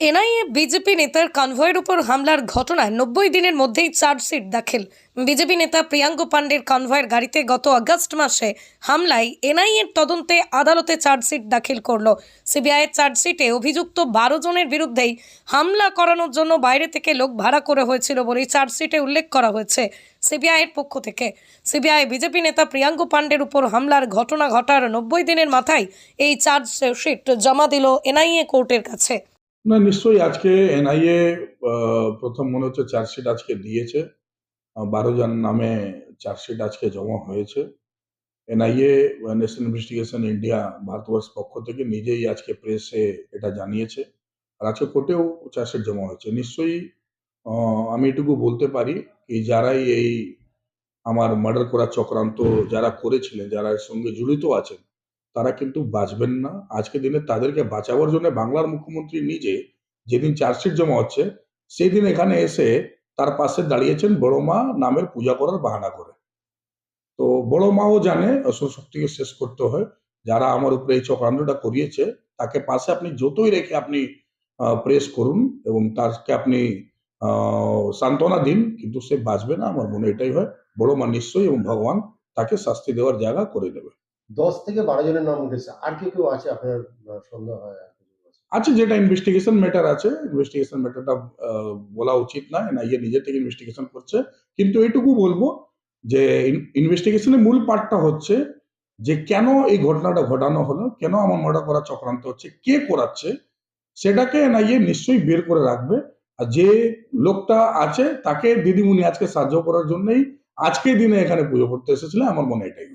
NIA, BJP নেতার কনভয়ের উপর হামলার ঘটনায় নব্বই দিনের মধ্যেই চার্জশিট দাখিল। বিজেপি নেতা প্রিয়াঙ্ক পাণ্ডের কনভয়ের গাড়িতে গত আগস্ট মাসে হামলায় এনআইএর তদন্তে আদালতে চার্জশিট দাখিল করল। সিবিআইয়ের চার্জশিটে অভিযুক্ত বারো জনের বিরুদ্ধেই হামলা করানোর জন্য বাইরে থেকে লোক ভাড়া করে হয়েছিল বলেই চার্জশিটে উল্লেখ করা হয়েছে সিবিআইয়ের পক্ষ থেকে। সিবিআই, বিজেপি নেতা প্রিয়াঙ্ক পাণ্ডের উপর হামলার ঘটনা ঘটার নব্বই দিনের মাথায় এই চার্জশিট জমা দিল এনআইএ কোর্টের কাছে। না, নিশ্চয়ই আজকে এনআইএ প্রথম মনে হচ্ছে চার্জশিট আজকে দিয়েছে। বারো জন নামে চার্জশিট আজকে জমা হয়েছে। NIA national investigation India Bharatvarsha পক্ষ থেকে নিজেই আজকে প্রেসে এটা জানিয়েছে। আর আজকে কোর্টেও চার্জশিট জমা হয়েছে। নিশ্চয়ই আমি এটুকু বলতে পারি কি, যারাই এই আমার মার্ডার করার চক্রান্ত যারা করেছিলেন, যারা এর সঙ্গে জড়িত আছেন তারা কিন্তু বাঁচবেন না। আজকে দিনে তাদেরকে বাঁচাবার জন্য বাংলার মুখ্যমন্ত্রী নিজে যেদিন চার্জশিট জমা হচ্ছে সেই দিন এখানে এসে তার পাশে দাঁড়িয়েছেন বড় মা নামের পূজা করার বাহানা করে। তো বড় মাও জানে অসুর শক্তিকে শেষ করতে হয়। যারা আমার উপরে এই চক্রান্তটা করিয়েছে, তাকে পাশে আপনি যতই রেখে আপনি প্রেস করুন এবং তাকে আপনি সান্ত্বনা দিন, কিন্তু সে বাঁচবে না। আমার মনে এটাই হয় বড় মা নিশ্চয়ই এবং ভগবান তাকে শাস্তি দেওয়ার জায়গা করে দেবে। দশ থেকে বারো জনের নাম উঠেছে। আর কেউ কেউ আছে, আপনার সন্দেহ হয় আছে? যেটা ইনভেস্টিগেশন ম্যাটার আছে ইনভেস্টিগেশন ম্যাটারটা বলা উচিত না এনআইএ নিজে থেকে ইনভেস্টিগেশন করছে। কিন্তু এটুকু বলব যে ইনভেস্টিগেশনের মূল পার্টটা হচ্ছে যে, কেন এই ঘটনাটা ঘটানো হলো, কেন আমার মার্ডার করার চক্রান্ত হচ্ছে, কে করাচ্ছে, সেটাকে এনআইএ নিশ্চয়ই বের করে রাখবে। আর যে লোকটা আছে, তাকে দিদিমণি আজকে সাহায্য করার জন্যই আজকের দিনে এখানে পুজো করতে এসেছিলেন আমার মনে এটাই